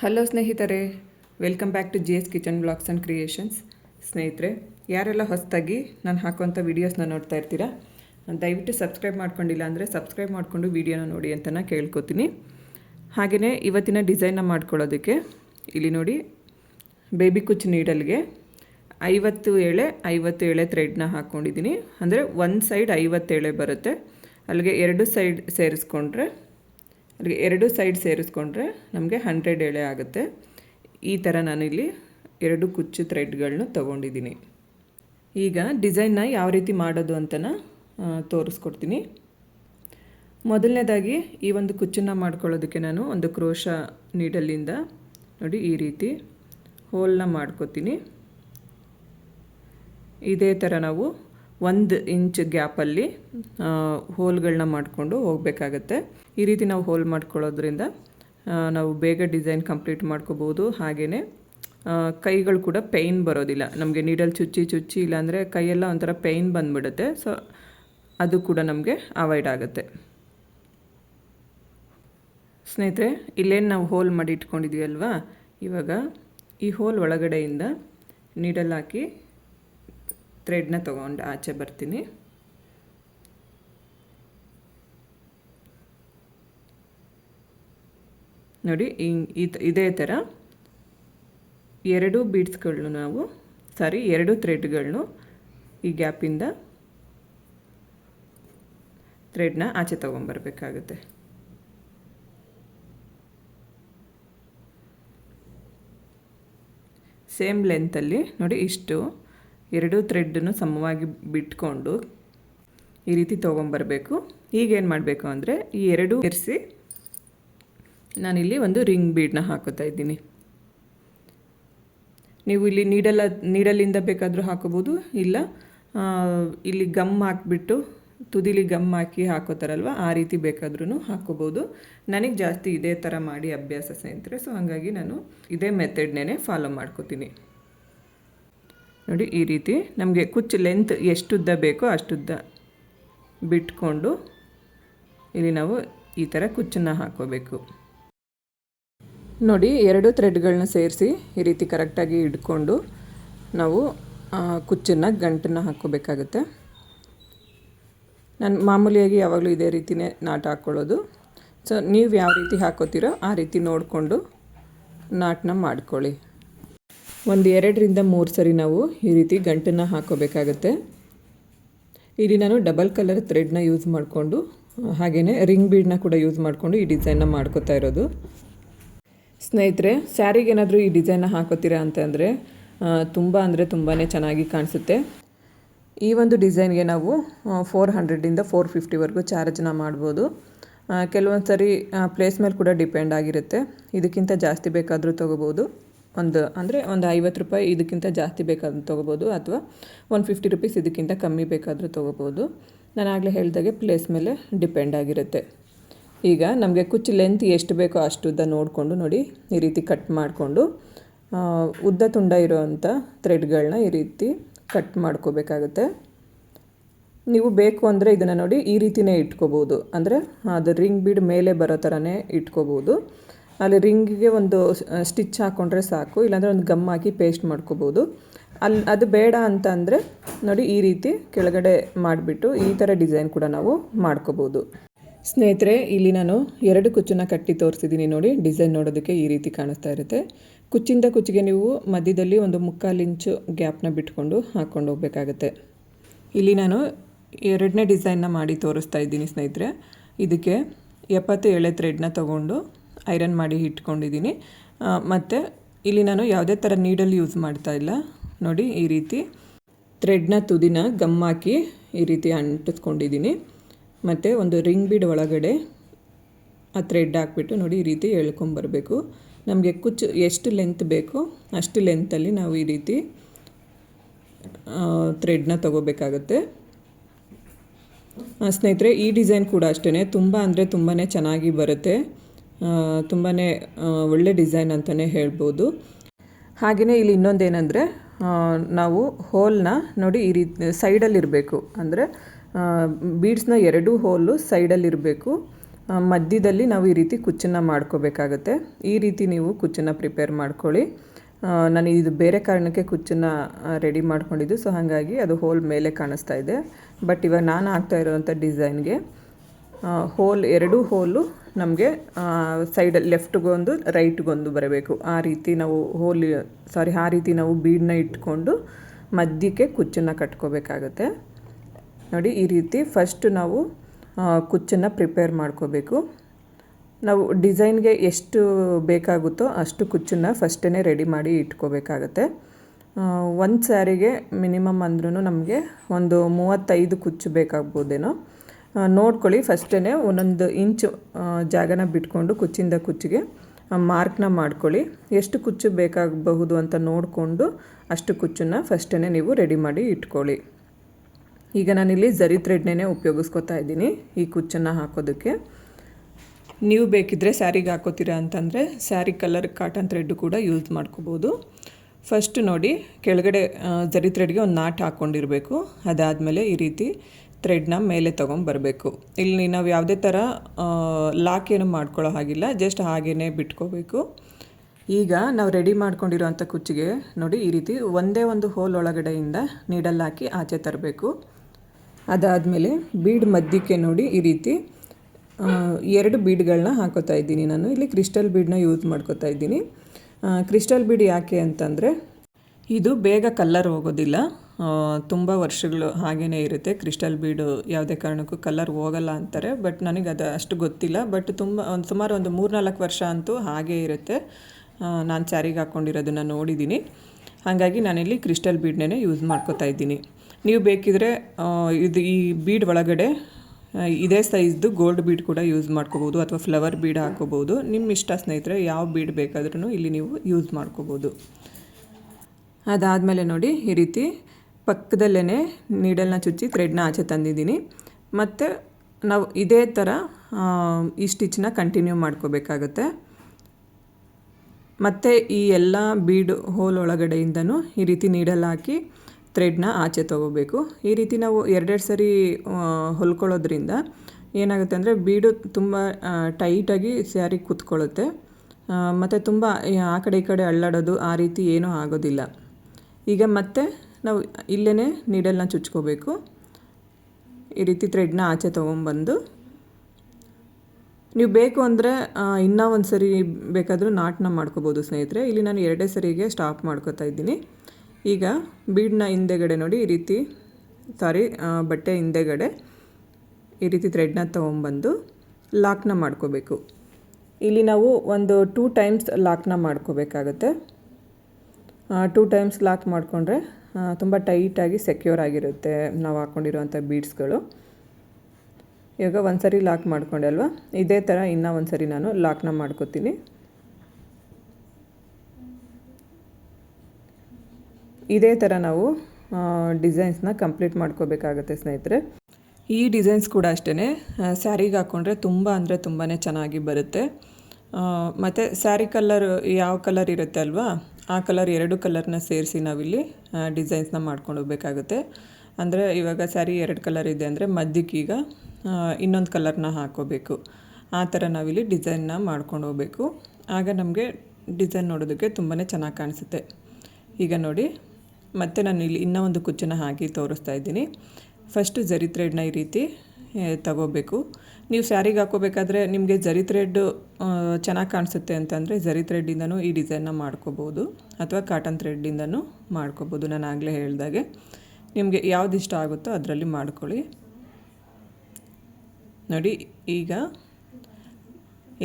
Hello ಸ್ನೇಹಿತರೆ welcome back to G S kitchen blogs and creations ಸ್ನೇಹಿತರೆ, ಯಾರೆಲ್ಲ ಹೊಸದಾಗಿ ನಾನು ಹಾಕುವಂಥ ವೀಡಿಯೋಸ್ನ ನೋಡ್ತಾ ಇರ್ತೀರಾ ದಯವಿಟ್ಟು ಸಬ್ಸ್ಕ್ರೈಬ್ ಮಾಡ್ಕೊಂಡಿಲ್ಲ ಅಂದರೆ ಸಬ್ಸ್ಕ್ರೈಬ್ ಮಾಡಿಕೊಂಡು ವೀಡಿಯೋನ ನೋಡಿ ಅಂತ ನಾನು ಕೇಳ್ಕೊತೀನಿ. ಹಾಗೆಯೇ ಇವತ್ತಿನ ಡಿಸೈನ್ನ ಮಾಡ್ಕೊಳ್ಳೋದಕ್ಕೆ, ಇಲ್ಲಿ ನೋಡಿ ಬೇಬಿ ಕುಚ್ ನೀಡಲ್ಗೆ ಐವತ್ತು ಎಳೆ ಐವತ್ತು ಎಳೆ ಥ್ರೆಡ್ನ ಹಾಕ್ಕೊಂಡಿದ್ದೀನಿ ಅಂದರೆ ಒಂದು ಸೈಡ್ ಐವತ್ತು ಎಳೆ ಬರುತ್ತೆ. ಅಲ್ಲಿಗೆ ಎರಡು ಸೈಡ್ ಸೇರಿಸ್ಕೊಂಡ್ರೆ ಎರಡು ಸೈಡ್ ಸೇರಿಸ್ಕೊಂಡ್ರೆ ನಮಗೆ ಹಂಡ್ರೆಡ್ ಎಳೆ ಆಗುತ್ತೆ. ಈ ಥರ ನಾನಿಲ್ಲಿ ಎರಡು ಕುಚ್ಚು ಥ್ರೆಡ್ಗಳನ್ನ ತೊಗೊಂಡಿದ್ದೀನಿ. ಈಗ ಡಿಸೈನ್ನ ಯಾವ ರೀತಿ ಮಾಡೋದು ಅಂತನ ತೋರಿಸ್ಕೊಡ್ತೀನಿ. ಮೊದಲನೇದಾಗಿ ಈ ಒಂದು ಕುಚ್ಚನ್ನು ಮಾಡ್ಕೊಳ್ಳೋದಕ್ಕೆ ನಾನು ಒಂದು ಕ್ರೋಶ ನೀಡಲ್ಲಿಂದ ನೋಡಿ ಈ ರೀತಿ ಹೋಲ್ನ ಮಾಡ್ಕೋತೀನಿ. ಇದೇ ಥರ ನಾವು ಒಂದು ಇಂಚ್ ಗ್ಯಾಪಲ್ಲಿ ಹೋಲ್ಗಳನ್ನ ಮಾಡಿಕೊಂಡು ಹೋಗಬೇಕಾಗತ್ತೆ. ಈ ರೀತಿ ನಾವು ಹೋಲ್ ಮಾಡ್ಕೊಳ್ಳೋದ್ರಿಂದ ನಾವು ಬೇಗ ಡಿಸೈನ್ ಕಂಪ್ಲೀಟ್ ಮಾಡ್ಕೋಬೋದು. ಹಾಗೆಯೇ ಕೈಗಳು ಕೂಡ ಪೇಯ್ನ್ ಬರೋದಿಲ್ಲ. ನಮಗೆ ನೀಡಲ್ ಚುಚ್ಚಿ ಚುಚ್ಚಿ ಇಲ್ಲಾಂದರೆ ಕೈಯೆಲ್ಲ ಒಂಥರ ಪೇಯ್ನ್ ಬಂದ್ಬಿಡುತ್ತೆ. ಸೊ, ಅದು ಕೂಡ ನಮಗೆ ಅವಾಯ್ಡ್ ಆಗುತ್ತೆ. ಸ್ನೇಹಿತರೆ, ಇಲ್ಲೇನು ನಾವು ಹೋಲ್ ಮಾಡಿ ಇಟ್ಕೊಂಡಿದ್ವಿ ಅಲ್ವಾ? ಇವಾಗ ಈ ಹೋಲ್ ಒಳಗಡೆಯಿಂದ ನೀಡಲ್ ಹಾಕಿ ಥ್ರೆಡ್ನ ತೊಗೊಂಡು ಆಚೆ ಬರ್ತೀನಿ. ನೋಡಿ ಇದೇ ಥರ ಎರಡು ಬೀಡ್ಸ್ಗಳನ್ನು ನಾವು, ಸಾರಿ, ಎರಡು ಥ್ರೆಡ್ಗಳನ್ನು ಈ ಗ್ಯಾಪಿಂದ ಥ್ರೆಡ್ನ ಆಚೆ ತೊಗೊಂಬರ್ಬೇಕಾಗುತ್ತೆ. ಸೇಮ್ ಲೆಂತಲ್ಲಿ ನೋಡಿ, ಇಷ್ಟು ಎರಡು ಥ್ರೆಡ್ಡನ್ನು ಸಮವಾಗಿ ಬಿಟ್ಕೊಂಡು ಈ ರೀತಿ ತೊಗೊಂಬರಬೇಕು. ಈಗೇನು ಮಾಡಬೇಕು ಅಂದರೆ, ಈ ಎರಡು ಇರಿಸಿ ನಾನಿಲ್ಲಿ ಒಂದು ರಿಂಗ್ ಬೀಡನ್ನ ಹಾಕೋತಾ ಇದ್ದೀನಿ. ನೀವು ಇಲ್ಲಿ ನೀಡಲ್ಲ ನೀಡಲಿಂದ ಬೇಕಾದರೂ ಹಾಕೋಬೋದು ಇಲ್ಲ ಇಲ್ಲಿ ಗಮ್ ಹಾಕಿಬಿಟ್ಟು ತುದಿಲಿ ಗಮ್ ಹಾಕಿ ಹಾಕೋತಾರಲ್ವ, ಆ ರೀತಿ ಬೇಕಾದ್ರೂ ಹಾಕೋಬೋದು ನನಗೆ ಜಾಸ್ತಿ ಇದೇ ಥರ ಮಾಡಿ ಅಭ್ಯಾಸ ಸ್ನೇಹಿತರೆ, ಸೊ ಹಾಗಾಗಿ ನಾನು ಇದೇ ಮೆಥಡ್ನೇ ಫಾಲೋ ಮಾಡ್ಕೋತೀನಿ. ನೋಡಿ, ಈ ರೀತಿ ನಮಗೆ ಕುಚ್ಚು ಲೆಂತ್ ಎಷ್ಟುದ್ದ ಬೇಕೋ ಅಷ್ಟುದ್ದ ಬಿಟ್ಕೊಂಡು ಇಲ್ಲಿ ನಾವು ಈ ಥರ ಕುಚ್ಚನ್ನು ಹಾಕೋಬೇಕು. ನೋಡಿ, ಎರಡು ಥ್ರೆಡ್ಗಳನ್ನ ಸೇರಿಸಿ ಈ ರೀತಿ ಕರೆಕ್ಟಾಗಿ ಇಟ್ಕೊಂಡು ನಾವು ಕುಚ್ಚನ್ನು, ಗಂಟನ್ನು ಹಾಕ್ಕೋಬೇಕಾಗತ್ತೆ. ನಾನು ಮಾಮೂಲಿಯಾಗಿ ಯಾವಾಗಲೂ ಇದೇ ರೀತಿಯೇ ನಾಟ್ ಹಾಕ್ಕೊಳ್ಳೋದು. ಸೊ ನೀವು ಯಾವ ರೀತಿ ಹಾಕೋತೀರೋ ಆ ರೀತಿ ನೋಡಿಕೊಂಡು ನಾಟನ್ನ ಮಾಡ್ಕೊಳ್ಳಿ. ಒಂದು ಎರಡರಿಂದ ಮೂರು ಸರಿ ನಾವು ಈ ರೀತಿ ಗಂಟನ್ನು ಹಾಕೋಬೇಕಾಗತ್ತೆ ಇಲ್ಲಿ ನಾನು ಡಬಲ್ ಕಲರ್ ಥ್ರೆಡ್ನ ಯೂಸ್ ಮಾಡಿಕೊಂಡು ಹಾಗೆಯೇ ರಿಂಗ್ ಬೀಡನ್ನ ಕೂಡ ಯೂಸ್ ಮಾಡಿಕೊಂಡು ಈ ಡಿಸೈನ್ನ ಮಾಡ್ಕೋತಾ ಇರೋದು. ಸ್ನೇಹಿತರೆ, ಸ್ಯಾರಿಗೆ ಏನಾದರೂ ಈ ಡಿಸೈನ್ನ ಹಾಕೋತೀರಾ ಅಂತಂದರೆ ತುಂಬ ಅಂದರೆ ತುಂಬಾ ಚೆನ್ನಾಗಿ ಕಾಣಿಸುತ್ತೆ. ಈ ಒಂದು ಡಿಸೈನ್ಗೆ ನಾವು ಫೋರ್ ಹಂಡ್ರೆಡಿಂದ ಫೋರ್ ಫಿಫ್ಟಿವರೆಗೂ ಚಾರ್ಜ್ನ ಮಾಡ್ಬೋದು. ಕೆಲವೊಂದು ಸರಿ ಪ್ಲೇಸ್ ಮೇಲೆ ಕೂಡ ಡಿಪೆಂಡ್ ಆಗಿರುತ್ತೆ. ಇದಕ್ಕಿಂತ ಜಾಸ್ತಿ ಬೇಕಾದರೂ ತೊಗೋಬೋದು. ಒಂದು, ಅಂದರೆ ಒಂದು ಐವತ್ತು ರೂಪಾಯಿ ಇದಕ್ಕಿಂತ ಜಾಸ್ತಿ ಬೇಕಾದರೂ ತೊಗೋಬೋದು, ಅಥವಾ ಒನ್ ಫಿಫ್ಟಿ ರುಪೀಸ್ ಇದಕ್ಕಿಂತ ಕಮ್ಮಿ ಬೇಕಾದರೂ ತೊಗೋಬೋದು. ನಾನು ಆಗಲೇ ಹೇಳಿದಾಗೆ ಪ್ಲೇಸ್ ಮೇಲೆ ಡಿಪೆಂಡ್ ಆಗಿರುತ್ತೆ. ಈಗ ನಮಗೆ ಕುಚ್ಚು ಲೆಂತ್ ಎಷ್ಟು ಬೇಕೋ ಅಷ್ಟು ಉದ್ದ ನೋಡಿಕೊಂಡು ನೋಡಿ ಈ ರೀತಿ ಕಟ್ ಮಾಡಿಕೊಂಡು ಉದ್ದ ತುಂಡ ಇರೋವಂಥ ಥ್ರೆಡ್ಗಳನ್ನ ಈ ರೀತಿ ಕಟ್ ಮಾಡ್ಕೋಬೇಕಾಗುತ್ತೆ. ನೀವು ಬೇಕು ಅಂದರೆ ಇದನ್ನು ನೋಡಿ ಈ ರೀತಿನೇ ಇಟ್ಕೋಬೋದು. ಅಂದರೆ ಅದು ರಿಂಗ್ ಬೀಡ್ ಮೇಲೆ ಬರೋ ಥರನೇ ಇಟ್ಕೋಬೋದು. ಅಲ್ಲಿ ರಿಂಗಿಗೆ ಒಂದು ಸ್ಟಿಚ್ ಹಾಕ್ಕೊಂಡ್ರೆ ಸಾಕು, ಇಲ್ಲಾಂದರೆ ಒಂದು ಗಮ್ ಹಾಕಿ ಪೇಸ್ಟ್ ಮಾಡ್ಕೋಬೋದು. ಅಲ್ಲಿ ಅದು ಬೇಡ ಅಂತ ಅಂದರೆ ನೋಡಿ ಈ ರೀತಿ ಕೆಳಗಡೆ ಮಾಡಿಬಿಟ್ಟು ಈ ಥರ ಡಿಸೈನ್ ಕೂಡ ನಾವು ಮಾಡ್ಕೋಬೋದು. ಸ್ನೇಹಿತರೆ, ಇಲ್ಲಿ ನಾನು ಎರಡು ಕುಚ್ಚನ್ನು ಕಟ್ಟಿ ತೋರಿಸಿದ್ದೀನಿ ನೋಡಿ. ಡಿಸೈನ್ ನೋಡೋದಕ್ಕೆ ಈ ರೀತಿ ಕಾಣಿಸ್ತಾ ಇರುತ್ತೆ. ಕುಚ್ಚಿಂದ ಕುಚ್ಚಿಗೆ ನೀವು ಮಧ್ಯದಲ್ಲಿ ಒಂದು ಮುಕ್ಕಾಲು ಇಂಚು ಗ್ಯಾಪ್ನ ಬಿಟ್ಕೊಂಡು ಹಾಕ್ಕೊಂಡು ಹೋಗಬೇಕಾಗತ್ತೆ. ಇಲ್ಲಿ ನಾನು ಎರಡನೇ ಡಿಸೈನ್ನ ಮಾಡಿ ತೋರಿಸ್ತಾ ಇದ್ದೀನಿ ಸ್ನೇಹಿತರೆ. ಇದಕ್ಕೆ ಎಪ್ಪತ್ತು ಎಳೆ ಥ್ರೆಡ್ನ ತೊಗೊಂಡು ಐರನ್ ಮಾಡಿ ಇಟ್ಕೊಂಡಿದ್ದೀನಿ. ಮತ್ತು ಇಲ್ಲಿ ನಾನು ಯಾವುದೇ ಥರ ನೀಡಲ್ ಯೂಸ್ ಮಾಡ್ತಾ ಇಲ್ಲ. ನೋಡಿ ಈ ರೀತಿ ಥ್ರೆಡ್ನ ತುದಿನ ಗಮ್ ಹಾಕಿ ಈ ರೀತಿ ಅಂಟಿಸ್ಕೊಂಡಿದ್ದೀನಿ. ಮತ್ತು ಒಂದು ರಿಂಗ್ ಬೀಡ್ ಒಳಗಡೆ ಆ ಥ್ರೆಡ್ ಹಾಕ್ಬಿಟ್ಟು ನೋಡಿ ಈ ರೀತಿ ಎಳ್ಕೊಂಬರಬೇಕು ನಮಗೆ ಕುಚ್ಚು ಎಷ್ಟು ಲೆಂತ್ ಬೇಕೋ ಅಷ್ಟು ಲೆಂತಲ್ಲಿ ನಾವು ಈ ರೀತಿ ಥ್ರೆಡ್ನ ತಗೋಬೇಕಾಗತ್ತೆ. ಸ್ನೇಹಿತರೆ, ಈ ಡಿಸೈನ್ ಕೂಡ ಅಷ್ಟೇ ತುಂಬ ಅಂದರೆ ತುಂಬಾ ಚೆನ್ನಾಗಿ ಬರುತ್ತೆ. ತುಂಬಾ ಒಳ್ಳೆ ಡಿಸೈನ್ ಅಂತಲೇ ಹೇಳ್ಬೋದು. ಹಾಗೆಯೇ ಇಲ್ಲಿ ಇನ್ನೊಂದೇನೆಂದರೆ ನಾವು ಹೋಲ್ನ ನೋಡಿ ಈ ರೀತಿ ಸೈಡಲ್ಲಿರಬೇಕು ಅಂದರೆ ಬೀಡ್ಸ್ನ ಎರಡೂ ಹೋಲು ಸೈಡಲ್ಲಿರಬೇಕು. ಮಧ್ಯದಲ್ಲಿ ನಾವು ಈ ರೀತಿ ಕುಚ್ಚನ್ನು ಮಾಡ್ಕೋಬೇಕಾಗತ್ತೆ. ಈ ರೀತಿ ನೀವು ಕುಚ್ಚನ್ನು ಪ್ರಿಪೇರ್ ಮಾಡ್ಕೊಳ್ಳಿ. ನಾನು ಇದು ಬೇರೆ ಕಾರಣಕ್ಕೆ ಕುಚ್ಚನ್ನ ರೆಡಿ ಮಾಡ್ಕೊಂಡಿದ್ದು, ಸೊ ಹಾಗಾಗಿ ಅದು ಹೋಲ್ ಮೇಲೆ ಕಾಣಿಸ್ತಾ ಇದೆ. ಬಟ್ ಇವಾಗ ನಾನು ಹಾಕ್ತಾ ಇರೋವಂಥ ಡಿಸೈನ್ಗೆ ಹೋಲ್ ಎರಡೂ ಹೋಲು ನಮಗೆ ಸೈಡಲ್ಲಿ ಲೆಫ್ಟ್ಗೊಂದು, ರೈಟ್ಗೊಂದು ಬರಬೇಕು. ಆ ರೀತಿ ನಾವು ಹೋಲ್, ಸಾರಿ, ಆ ರೀತಿ ನಾವು ಬೀಡನ್ನ ಇಟ್ಕೊಂಡು ಮಧ್ಯಕ್ಕೆ ಕುಚ್ಚನ್ನು ಕಟ್ಕೋಬೇಕಾಗತ್ತೆ. ನೋಡಿ, ಈ ರೀತಿ ಫಸ್ಟ್ ನಾವು ಕುಚ್ಚನ್ನು ಪ್ರಿಪೇರ್ ಮಾಡ್ಕೋಬೇಕು. ನಾವು ಡಿಸೈನ್ಗೆ ಎಷ್ಟು ಬೇಕಾಗುತ್ತೋ ಅಷ್ಟು ಕುಚ್ಚನ್ನು ಫಸ್ಟೇ ರೆಡಿ ಮಾಡಿ ಇಟ್ಕೋಬೇಕಾಗತ್ತೆ. ಒಂದು ಸ್ಯಾರಿಗೆ ಮಿನಿಮಮ್ ಅಂದ್ರೂ ನಮಗೆ ಒಂದು ಮೂವತ್ತೈದು ಕುಚ್ಚು ಬೇಕಾಗ್ಬೋದೇನೋ. ನೋಡ್ಕೊಳ್ಳಿ ಫಸ್ಟೇ ಒಂದೊಂದು ಇಂಚು ಜಾಗನ ಬಿಟ್ಕೊಂಡು ಕುಚ್ಚಿಂದ ಕುಚ್ಚಿಗೆ ಮಾರ್ಕ್ನ ಮಾಡ್ಕೊಳ್ಳಿ. ಎಷ್ಟು ಕುಚ್ಚು ಬೇಕಾಗಬಹುದು ಅಂತ ನೋಡಿಕೊಂಡು ಅಷ್ಟು ಕುಚ್ಚನ್ನು ಫಸ್ಟೇ ನೀವು ರೆಡಿ ಮಾಡಿ ಇಟ್ಕೊಳ್ಳಿ. ಈಗ ನಾನಿಲ್ಲಿ ಜರಿ ಥ್ರೆಡ್ನೇ ಉಪಯೋಗಿಸ್ಕೊತಾ ಇದ್ದೀನಿ ಈ ಕುಚ್ಚನ್ನು ಹಾಕೋದಕ್ಕೆ. ನೀವು ಬೇಕಿದ್ದರೆ ಸ್ಯಾರಿಗೆ ಹಾಕೋತೀರಾ ಅಂತಂದರೆ ಸ್ಯಾರಿ ಕಲರ್ ಕಾಟನ್ ಥ್ರೆಡ್ ಕೂಡ ಯೂಸ್ ಮಾಡ್ಕೋಬೋದು. ಫಸ್ಟ್ ನೋಡಿ ಕೆಳಗಡೆ ಜರಿ ಥ್ರೆಡ್ಗೆ ಒಂದು ನಾಟ್ ಹಾಕ್ಕೊಂಡಿರಬೇಕು ಅದಾದಮೇಲೆ ಈ ರೀತಿ ಥ್ರೆಡ್ನ ಮೇಲೆ ತೊಗೊಂಬರಬೇಕು. ಇಲ್ಲಿ ನಾವು ಯಾವುದೇ ಥರ ಲಾಕ್ ಏನು ಮಾಡ್ಕೊಳ್ಳೋ ಹಾಗಿಲ್ಲ, ಜಸ್ಟ್ ಹಾಗೇ ಬಿಟ್ಕೋಬೇಕು. ಈಗ ನಾವು ರೆಡಿ ಮಾಡ್ಕೊಂಡಿರೋವಂಥ ಕುಚ್ಚಿಗೆ ನೋಡಿ ಈ ರೀತಿ ಒಂದೇ ಒಂದು ಹೋಲ್ ಒಳಗಡೆಯಿಂದ ನೀಡಲ್ಲಾಕಿ ಆಚೆ ತರಬೇಕು. ಅದಾದಮೇಲೆ ಬೀಡ್ ಮಧ್ಯಕ್ಕೆ ನೋಡಿ ಈ ರೀತಿ ಎರಡು ಬೀಡ್ಗಳನ್ನ ಹಾಕೋತಾ ಇದ್ದೀನಿ ನಾನು. ಇಲ್ಲಿ ಕ್ರಿಸ್ಟಲ್ ಬೀಡ್ನ ಯೂಸ್ ಮಾಡ್ಕೋತಾ ಇದ್ದೀನಿ. ಕ್ರಿಸ್ಟಲ್ ಬೀಡ್ ಯಾಕೆ ಅಂತಂದರೆ, ಇದು ಬೇಗ ಕಲ್ಲರ್ ಹೋಗೋದಿಲ್ಲ. ತುಂಬ ವರ್ಷಗಳು ಹಾಗೇ ಇರುತ್ತೆ. ಕ್ರಿಸ್ಟಲ್ ಬೀಡು ಯಾವುದೇ ಕಾರಣಕ್ಕೂ ಕಲರ್ ಹೋಗಲ್ಲ ಅಂತಾರೆ. ಬಟ್ ನನಗೆ ಅದು ಅಷ್ಟು ಗೊತ್ತಿಲ್ಲ. ಬಟ್ ತುಂಬ, ಒಂದು ಸುಮಾರು ಒಂದು ಮೂರ್ನಾಲ್ಕು ವರ್ಷ ಅಂತೂ ಹಾಗೇ ಇರುತ್ತೆ. ನಾನು ಸ್ಯಾರಿಗೆ ಹಾಕ್ಕೊಂಡಿರೋದನ್ನು ನೋಡಿದ್ದೀನಿ. ಹಾಗಾಗಿ ನಾನಿಲ್ಲಿ ಕ್ರಿಸ್ಟಲ್ ಬೀಡ್ನೇ ಯೂಸ್ ಮಾಡ್ಕೋತಾ ಇದ್ದೀನಿ. ನೀವು ಬೇಕಿದ್ರೆ ಇದು ಈ ಬೀಡ್ ಒಳಗಡೆ ಇದೇ ಸೈಜ್ದು ಗೋಲ್ಡ್ ಬೀಡ್ ಕೂಡ ಯೂಸ್ ಮಾಡ್ಕೋಬೋದು ಅಥವಾ ಫ್ಲವರ್ ಬೀಡ್ ಹಾಕೋಬೋದು. ನಿಮ್ಮ ಇಷ್ಟ ಸ್ನೇಹಿತರೆ, ಯಾವ ಬೀಡ್ ಬೇಕಾದ್ರೂ ಇಲ್ಲಿ ನೀವು ಯೂಸ್ ಮಾಡ್ಕೋಬೋದು. ಅದಾದಮೇಲೆ ನೋಡಿ, ಈ ರೀತಿ ಪಕ್ಕದಲ್ಲೇ ನೀಡಲ್ನ ಚುಚ್ಚಿ ಥ್ರೆಡ್ನ ಆಚೆ ತಂದಿದ್ದೀನಿ. ಮತ್ತು ನಾವು ಇದೇ ಥರ ಈ ಸ್ಟಿಚ್ನ ಕಂಟಿನ್ಯೂ ಮಾಡ್ಕೋಬೇಕಾಗತ್ತೆ. ಮತ್ತು ಈ ಎಲ್ಲ ಬೀಡ್ ಹೋಲ್ ಒಳಗಡೆಯಿಂದನೂ ಈ ರೀತಿ ನೀಡಲ್ ಹಾಕಿ ಥ್ರೆಡ್ನ ಆಚೆ ತೊಗೋಬೇಕು. ಈ ರೀತಿ ನಾವು ಎರಡೆರಡು ಸರಿ ಹೊಲ್ಕೊಳ್ಳೋದ್ರಿಂದ ಏನಾಗುತ್ತೆ ಅಂದರೆ ಬೀಡು ತುಂಬ ಟೈಟಾಗಿ ಸ್ಯಾರಿ ಕೂತ್ಕೊಳ್ಳುತ್ತೆ. ಮತ್ತು ತುಂಬ ಆ ಕಡೆ ಈ ಕಡೆ ಅಳ್ಳಾಡೋದು ಆ ರೀತಿ ಏನೂ ಆಗೋದಿಲ್ಲ. ಈಗ ಮತ್ತೆ ನಾವು ಇಲ್ಲೇ ನೀಡಲ್ನ ಚುಚ್ಕೋಬೇಕು. ಈ ರೀತಿ ಥ್ರೆಡ್ನ ಆಚೆ ತೊಗೊಂಬಂದು ನೀವು ಬೇಕು ಅಂದರೆ ಇನ್ನೂ ಒಂದು ಸರಿ ಬೇಕಾದರೂ ನಾಟನ್ನ ಮಾಡ್ಕೋಬೋದು ಸ್ನೇಹಿತರೆ. ಇಲ್ಲಿ ನಾನು ಎರಡೇ ಸರಿಗೆ ಸ್ಟಾಪ್ ಮಾಡ್ಕೋತಾ ಇದ್ದೀನಿ. ಈಗ ಬೀಡ್ನ ಹಿಂದೆಗಡೆ ನೋಡಿ, ಈ ರೀತಿ, ಸಾರಿ ಬಟ್ಟೆ ಹಿಂದೆಗಡೆ ಈ ರೀತಿ ಥ್ರೆಡ್ನ ತೊಗೊಂಬಂದು ಲಾಕ್ನ ಮಾಡ್ಕೋಬೇಕು. ಇಲ್ಲಿ ನಾವು ಒಂದು ಟೂ ಟೈಮ್ಸ್ ಲಾಕ್ನ ಮಾಡ್ಕೋಬೇಕಾಗತ್ತೆ. ಟೂ ಟೈಮ್ಸ್ ಲಾಕ್ ಮಾಡಿಕೊಂಡ್ರೆ ತುಂಬ ಟೈಟಾಗಿ ಸೆಕ್ಯೂರ್ ಆಗಿರುತ್ತೆ ನಾವು ಹಾಕ್ಕೊಂಡಿರುವಂಥ ಬೀಡ್ಸ್ಗಳು. ಇವಾಗ ಒಂದು ಸರಿ ಲಾಕ್ ಮಾಡ್ಕೊಂಡೆ ಅಲ್ವಾ? ಇದೇ ಥರ ಇನ್ನೂ ಒಂದು ಸರಿ ನಾನು ಲಾಕ್ನ ಮಾಡ್ಕೋತೀನಿ. ಇದೇ ಥರ ನಾವು ಡಿಸೈನ್ಸ್ನ ಕಂಪ್ಲೀಟ್ ಮಾಡ್ಕೋಬೇಕಾಗತ್ತೆ ಸ್ನೇಹಿತರೆ. ಈ ಡಿಸೈನ್ಸ್ ಕೂಡ ಅಷ್ಟೇ ಸ್ಯಾರಿಗೆ ಹಾಕ್ಕೊಂಡ್ರೆ ತುಂಬ ಅಂದರೆ ತುಂಬಾ ಚೆನ್ನಾಗಿ ಬರುತ್ತೆ. ಮತ್ತು ಸ್ಯಾರಿ ಕಲರ್ ಯಾವ ಕಲರ್ ಇರುತ್ತೆ ಅಲ್ವಾ? ಆ ಕಲರ್ ಎರಡು ಕಲರ್ನ ಸೇರಿಸಿ ನಾವಿಲ್ಲಿ ಡಿಸೈನ್ಸ್ನ ಮಾಡ್ಕೊಂಡು ಹೋಗ್ಬೇಕಾಗುತ್ತೆ. ಅಂದರೆ ಇವಾಗ ಸ್ಯಾರಿ ಎರಡು ಕಲರ್ ಇದೆ ಅಂದರೆ ಮಧ್ಯಕ್ಕೀಗ ಇನ್ನೊಂದು ಕಲರ್ನ ಹಾಕೋಬೇಕು. ಆ ಥರ ನಾವಿಲ್ಲಿ ಡಿಸೈನ್ನ ಮಾಡ್ಕೊಂಡು ಹೋಗಬೇಕು. ಆಗ ನಮಗೆ ಡಿಸೈನ್ ನೋಡೋದಕ್ಕೆ ತುಂಬಾ ಚೆನ್ನಾಗಿ ಕಾಣಿಸುತ್ತೆ. ಈಗ ನೋಡಿ. ಮತ್ತೆ ನಾನು ಇಲ್ಲಿ ಇನ್ನೂ ಒಂದು ಕುಚ್ಚನ್ನು ಹಾಕಿ ತೋರಿಸ್ತಾ ಇದ್ದೀನಿ. ಫಸ್ಟು ಜರಿ ಥ್ರೆಡ್ನ ಈ ರೀತಿ ತಗೋಬೇಕು. ನೀವು ಸ್ಯಾರಿಗೆ ಹಾಕೋಬೇಕಾದ್ರೆ ನಿಮಗೆ ಜರಿ ಥ್ರೆಡ್ ಚೆನ್ನಾಗಿ ಕಾಣಿಸುತ್ತೆ ಅಂತಂದರೆ ಜರಿ ಥ್ರೆಡ್ಡಿಂದನೂ ಈ ಡಿಸೈನ್ನ ಮಾಡ್ಕೋಬೋದು. ಅಥವಾ ಕಾಟನ್ ಥ್ರೆಡ್ಡಿಂದನೂ ಮಾಡ್ಕೋಬೋದು ನಾನು ಆಗಲೇ ಹೇಳಿದಾಗೆ. ನಿಮಗೆ ಯಾವ್ದು ಇಷ್ಟ ಆಗುತ್ತೋ ಅದರಲ್ಲಿ ಮಾಡ್ಕೊಳ್ಳಿ. ನೋಡಿ, ಈಗ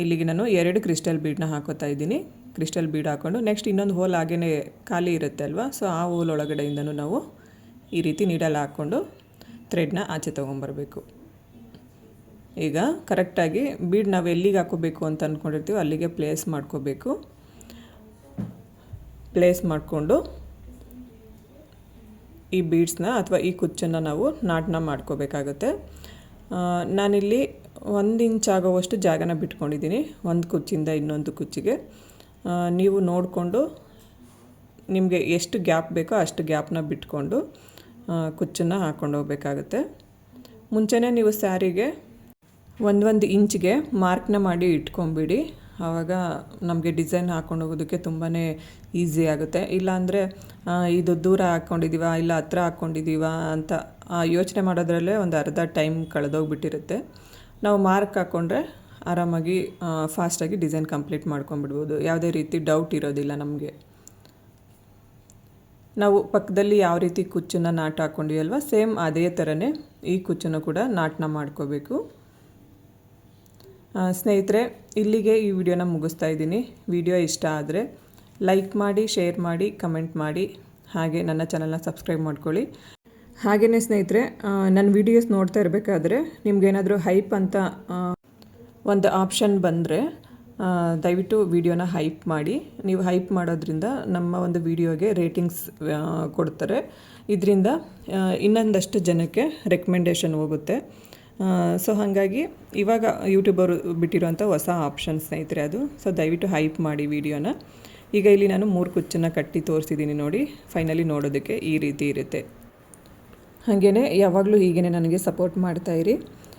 ಇಲ್ಲಿಗೆ ನಾನು ಎರಡು ಕ್ರಿಸ್ಟಲ್ ಬೀಡನ್ನ ಹಾಕೋತಾ ಇದ್ದೀನಿ. ಕ್ರಿಸ್ಟಲ್ ಬೀಡ್ ಹಾಕ್ಕೊಂಡು ನೆಕ್ಸ್ಟ್ ಇನ್ನೊಂದು ಹೋಲ್ ಹಾಗೇ ಖಾಲಿ ಇರುತ್ತೆ ಅಲ್ವಾ? ಸೊ ಆ ಹೋಲ್ ಒಳಗಡೆಯಿಂದನೂ ನಾವು ಈ ರೀತಿ ನೀಡಲ್ ಹಾಕ್ಕೊಂಡು ಥ್ರೆಡ್ನ ಆಚೆ ತೊಗೊಂಬರಬೇಕು. ಈಗ ಕರೆಕ್ಟಾಗಿ ಬೀಡ್ ನಾವು ಎಲ್ಲಿಗೆ ಹಾಕೋಬೇಕು ಅಂತ ಅಂದ್ಕೊಂಡಿರ್ತೀವಿ ಅಲ್ಲಿಗೆ ಪ್ಲೇಸ್ ಮಾಡ್ಕೋಬೇಕು. ಪ್ಲೇಸ್ ಮಾಡಿಕೊಂಡು ಈ ಬೀಡ್ಸ್ನ ಅಥವಾ ಈ ಕುಚ್ಚನ್ನು ನಾವು ನಾಟನ ಮಾಡ್ಕೋಬೇಕಾಗುತ್ತೆ. ನಾನಿಲ್ಲಿ ಒಂದು ಇಂಚ್ ಆಗೋವಷ್ಟು ಜಾಗನ ಬಿಟ್ಕೊಂಡಿದ್ದೀನಿ ಒಂದು ಕುಚ್ಚಿಂದ ಇನ್ನೊಂದು ಕುಚ್ಚಿಗೆ. ನೀವು ನೋಡಿಕೊಂಡು ನಿಮಗೆ ಎಷ್ಟು ಗ್ಯಾಪ್ ಬೇಕೋ ಅಷ್ಟು ಗ್ಯಾಪ್ನ ಬಿಟ್ಕೊಂಡು ಕುಚ್ಚನ್ನ ಹಾಕ್ಕೊಂಡು ಹೋಗಬೇಕಾಗುತ್ತೆ. ಮುಂಚೆನೇ ನೀವು ಸ್ಯಾರಿಗೆ ಒಂದೊಂದು ಇಂಚ್ಗೆ ಮಾರ್ಕ್ನ ಮಾಡಿ ಇಟ್ಕೊಂಬಿಡಿ. ಆವಾಗ ನಮಗೆ ಡಿಸೈನ್ ಹಾಕ್ಕೊಂಡು ಹೋಗೋದಕ್ಕೆ ತುಂಬಾ ಈಸಿ ಆಗುತ್ತೆ. ಇಲ್ಲಾಂದರೆ ಇದು ದೂರ ಹಾಕ್ಕೊಂಡಿದ್ದೀವ ಇಲ್ಲ ಹತ್ರ ಹಾಕ್ಕೊಂಡಿದ್ದೀವ ಅಂತ ಯೋಚನೆ ಮಾಡೋದ್ರಲ್ಲೇ ಒಂದು ಅರ್ಧ ಟೈಮ್ ಕಳೆದೋಗ್ಬಿಟ್ಟಿರುತ್ತೆ. ನಾವು ಮಾರ್ಕ್ ಹಾಕ್ಕೊಂಡ್ರೆ ಆರಾಮಾಗಿ ಫಾಸ್ಟಾಗಿ ಡಿಸೈನ್ ಕಂಪ್ಲೀಟ್ ಮಾಡ್ಕೊಂಬಿಡ್ಬೋದು ಯಾವುದೇ ರೀತಿ ಡೌಟ್ ಇರೋದಿಲ್ಲ ನಮಗೆ. ನಾವು ಪಕ್ಕದಲ್ಲಿ ಯಾವ ರೀತಿ ಕುಚ್ಚನ್ನು ನಾಟ್ ಹಾಕ್ಕೊಂಡಿವಲ್ವ ಸೇಮ್ ಅದೇ ಥರನೇ ಈ ಕುಚ್ಚನ್ನು ಕೂಡ ನಾಟನ್ನ ಮಾಡ್ಕೋಬೇಕು. ಸ್ನೇಹಿತರೆ, ಇಲ್ಲಿಗೆ ಈ ವಿಡಿಯೋನ ಮುಗಿಸ್ತಾ ಇದ್ದೀನಿ. ವಿಡಿಯೋ ಇಷ್ಟ ಆದರೆ ಲೈಕ್ ಮಾಡಿ, ಶೇರ್ ಮಾಡಿ, ಕಮೆಂಟ್ ಮಾಡಿ, ಹಾಗೆ ನನ್ನ ಚಾನಲ್ನ ಸಬ್ಸ್ಕ್ರೈಬ್ ಮಾಡ್ಕೊಳ್ಳಿ. ಹಾಗೆಯೇ ಸ್ನೇಹಿತರೆ ನನ್ನ ವೀಡಿಯೋಸ್ ನೋಡ್ತಾ ಇರಬೇಕಾದ್ರೆ ನಿಮ್ಗೇನಾದರೂ ಹೈಪ್ ಅಂತ ಒಂದು ಆಪ್ಷನ್ ಬಂದರೆ ದಯವಿಟ್ಟು ವಿಡಿಯೋನ ಹೈಪ್ ಮಾಡಿ. ನೀವು ಹೈಪ್ ಮಾಡೋದ್ರಿಂದ ನಮ್ಮ ಒಂದು ವಿಡಿಯೋಗೆ ರೇಟಿಂಗ್ಸ್ ಕೊಡ್ತಾರೆ. ಇದರಿಂದ ಇನ್ನೊಂದಷ್ಟು ಜನಕ್ಕೆ ರೆಕಮೆಂಡೇಷನ್ ಹೋಗುತ್ತೆ. ಸೊ ಹಾಗಾಗಿ ಇವಾಗ ಯೂಟ್ಯೂಬರು ಬಿಟ್ಟಿರೋಂಥ ಹೊಸ ಆಪ್ಷನ್ ಸ್ನೇಹಿತರೆ ಅದು. ಸೊ ದಯವಿಟ್ಟು ಹೈಪ್ ಮಾಡಿ ವಿಡಿಯೋನ ಈಗ ಇಲ್ಲಿ ನಾನು ಮೂರು ಕುಚ್ಚನ್ನು ಕಟ್ಟಿ ತೋರಿಸಿದ್ದೀನಿ ನೋಡಿ. ಫೈನಲಿ ನೋಡೋದಕ್ಕೆ ಈ ರೀತಿ ಇರುತ್ತೆ. ಹಾಗೆಯೇ ಯಾವಾಗಲೂ ಹೀಗೇ ನನಗೆ ಸಪೋರ್ಟ್ ಮಾಡ್ತಾಯಿರಿ